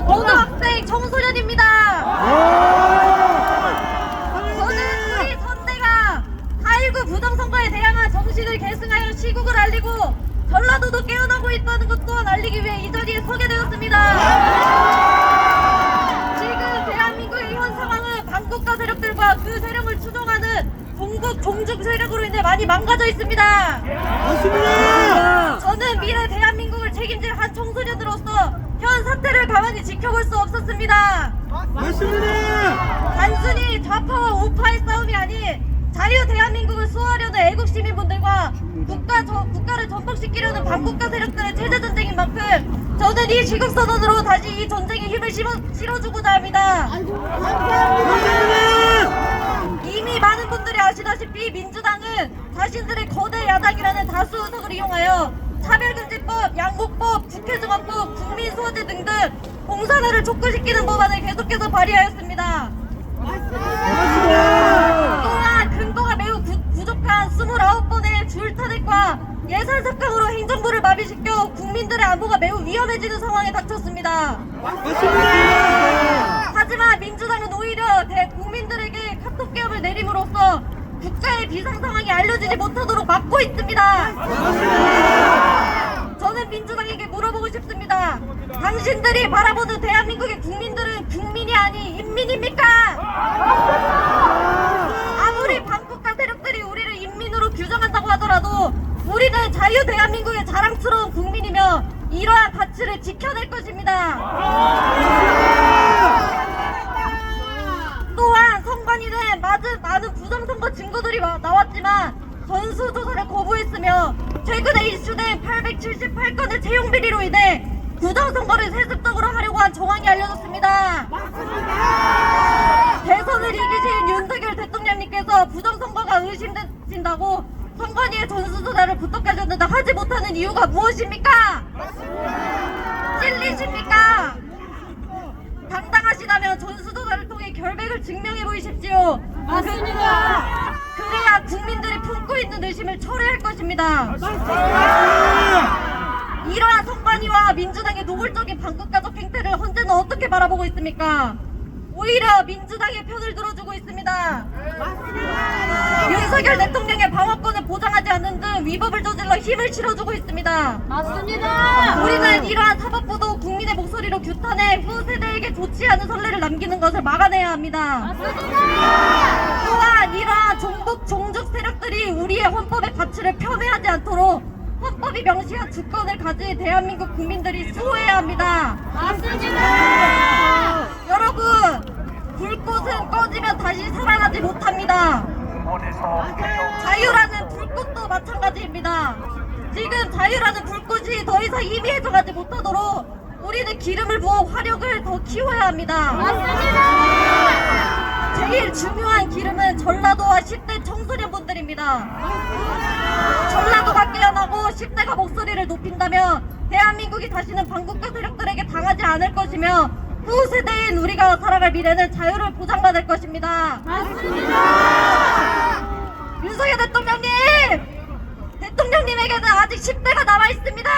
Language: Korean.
고등학생 청소년입니다. 저는 우리 선대가 4.19 부정선거에 대항한 정신을 계승하여 시국을 알리고 전라도도 깨어나고 있다는 것 또한 알리기 위해 이 자리에 서게 되었습니다. 지금 대한민국의 현 상황은 반국가 세력들과 그 세력을 추종하는 종북 종중 세력으로 인해 많이 망가져 있습니다. 맞습니다. 저는 미래 대한민국을 책임질 한 청소년으로서 현 사태를 가만히 지켜볼 수 없었습니다. 맞습니다. 단순히 좌파와 우파의 싸움이 아닌 자유 대한민국을 수호하려는 애국 시민분들과 국가 저, 국가를 전복시키려는 반국가 세력들의 체제 전쟁인 만큼 저는 이 지국 선언으로 다시 이 전쟁에 힘을 실어, 실어주고자 합니다. 맞습니다. 이미 많은 분들이 아시다시피 민주당은 자신들의 거대 야당이라는 다수 의석을 이용하여 차별금지법, 양곡법, 국회중앙법, 국민소화제 등등 공산화를 촉구시키는 법안을 계속해서 발의하였습니다. 또한 근거가 매우 부, 부족한 29번의 줄타넷과 예산 삭감으로 행정부를 마비시켜 국민들의 안보가 매우 위험해지는 상황에 닥쳤습니다. 하지만 민주당은 오히려 대 국민들에게 카톡 계엄을 내림으로써 국가의 비상 상황이 알려지지 못하도록 막고 있습니다. 저는 민주당에게 물어보고 싶습니다. 당신들이 바라보는 대한민국의 국민들은 국민이 아닌 인민입니까? 아무리 반국가 세력들이 우리를 인민으로 규정한다고 하더라도 우리는 자유 대한민국의 자랑스러운 국민이며 이러한 가치를 지켜낼 것입니다. 또한 선관위는 많은, 부정선거 증거들이 와- 나왔지만 전수조사를 거부했으며 최근에 이슈된 878건의 채용 비리로 인해 부정 선거를 세습적으로 하려고 한 정황이 알려졌습니다. 대선을 이기신 윤석열 대통령님께서 부정 선거가 의심된다고 선관위의 전수조사를 부탁하셨는데 하지 못하는 이유가 무엇입니까? 찔리십니까? 당당하시다면 전수조사를 통해 결백을 증명해 보이십시오. 맞습니다. 그래야 국민들이 품고 있는 의심을 철회할 것입니다. 이러한 선관위와 민주당의 노골적인 반국가적 행태를 헌재는 어떻게 바라보고 있습니까? 오히려 민주당의 편을 들어주고 있습니다. 윤석열 대통령의 방어권을 보장하지 않는 등 위법을 저질러 힘을 실어주고 있습니다. 맞습니다. 우리는 이러한 사법부도 국민의 목소리로 규탄해 후 세대에게 좋지 않은 선례를 남기는 것을 막아내야 합니다. 맞습니다. 또한 이러한 종북 종족 세력들이 우리의 헌법의 가치를 폄훼하지 않도록 헌법이 명시한 주권을 가진 대한민국 국민들이 수호해야 합니다. 맞습니다. 여러분, 불꽃은 꺼지면 다시 살아나지 못합니다. 자유라는 불꽃도 마찬가지입니다. 지금 자유라는 불꽃이 더 이상 희미해져가지 못하도록 우리는 기름을 부어 화력을 더 키워야 합니다. 맞습니다. 제일 중요한 기름은 전라도와 10대 청소년분들입니다. 전라도가 깨어나고 10대가 목소리를 높인다면 대한민국이 다시는 반국가 세력들에게 당하지 않을 것이며 후 세대인 우리가 살아갈 미래는 자유를 보장받을 것입니다. 윤석열 대통령님! 대통령님에게는 아직 10대가 남아있습니다!